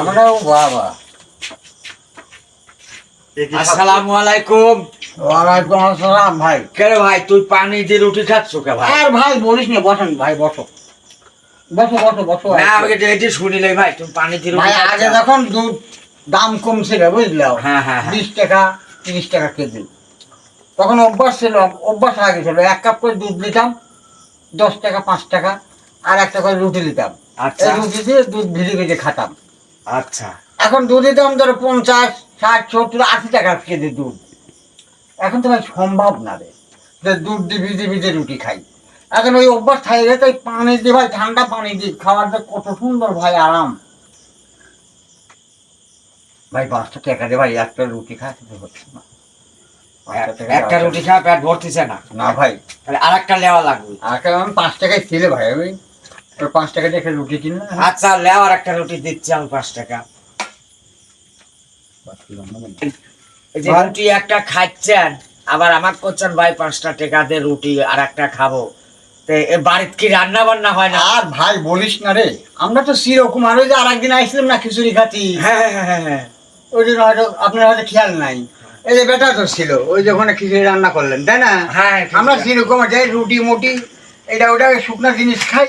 আমরাও বাবা। আসসালামু আলাইকুম। ওয়ালাইকুম আসসালাম ভাই। কে ভাই তুই পানি দিয়ে রুটি খাচ্ছ কে ভাই? আর ভাই বলিস না বসেন ভাই বসো। বসো বসো বসো না আমি এটি শুনিলে ভাই তুমি পানি দিয়ে ভাই আগে যখন দুধ দাম কমছিল বুঝলাম হ্যাঁ হ্যাঁ হ্যাঁ। বিশ টাকা তিরিশ টাকা কেজি। তখন অভ্যাস ছিল অভ্যাস হয়ে গেছিল এক কাপ করে দুধ নিতাম দশ টাকা পাঁচ টাকা আর একটা করে রুটি নিতাম। আচ্ছা। রুটি দিয়ে দুধ ভিজে ভিজে খাতাম। আচ্ছা। এখন দুধের দাম ধরো পঞ্চাশ ষাট সত্তর আশি টাকা কেজি দুধ। এখন তো ভাই সম্ভব না রে। যে দুধ দিয়ে ভিজে ভিজে রুটি খাই। এখন ওই অভ্যাস খাই গেছে ওই পানি দিয়ে ভাই ঠান্ডা পানি দিয়ে খাওয়াটা কত সুন্দর ভাই আরাম। ভাই পাঁচটা টাকা দিয়ে ভাই একটা রুটি খাওয়াতে হচ্ছে না। একটা রুটি খাওয়া পেট ভরতেছে না। না ভাই। তাহলে আর একটা লেওয়া লাগবে। আর একটা পাঁচ টাকায় ছিলে ভাই আমি পাঁচ টাকা দিয়ে একটা রুটি কিনলাম আচ্ছা লেও আর একটা রুটি দিচ্ছি আমি পাঁচ টাকা। এই যে ভাই- রুটি একটা খাচ্ছেন আবার আমার করছেন ভাই পাঁচটা টাকা দিয়ে রুটি আর একটা খাব। বাড়িতে কি রান্না বান্না হয় না? আর ভাই বলিস না রে আমরা তো সেরকম আর ওই যে আর একদিন আইসলাম না খিচুড়ি খাতি হ্যাঁ হ্যাঁ হ্যাঁ হ্যাঁ ওই জন্য হয়তো আপনার হয়তো খেয়াল নাই। এই যে বেটা তো ছিল ওই যে ওখানে খিচুড়ি রান্না করলেন তাই না? হ্যাঁ আমরা সেরকম যাই রুটি মুটি এটা ওটা শুকনো জিনিস খাই।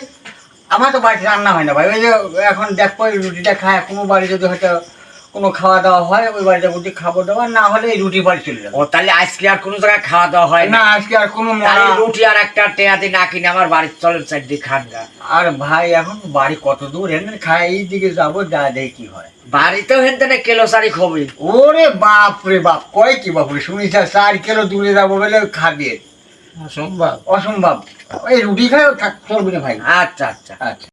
আমার তো বাড়িতে রান্না হয় না ভাই। ওই যে এখন এই রুটিটা খায় কোনো বাড়ি যদি হয়তো কোনো খাওয়া দাওয়া হয় ওই বাড়িতে রুটি খাব দাওয়া না হলে এই রুটি বাড়ি চলে যাব। ও তাহলে আজকে আর কোনো জায়গায় খাওয়া দাওয়া হয় না। না আজকে আর কোনো তাহলে রুটি আর একটা টেয়াতে না কিনে আমার বাড়ির চলেন সাইড দিয়ে খান গা। আর ভাই এখন বাড়ি কত দূর? এনে খাই এই দিকে যাব যা দেখি কি হয়। বাড়িতেও হেনতে না কেলো সারি খবি। ওরে বাপ রে বাপ কয় কি বাবু শুনিস আর চার কিলো দূরে যাব বলে খাবে। অসম্ভব। অসম্ভব। এই রুটি খায় চলবে না ভাই। আচ্ছা আচ্ছা। আচ্ছা।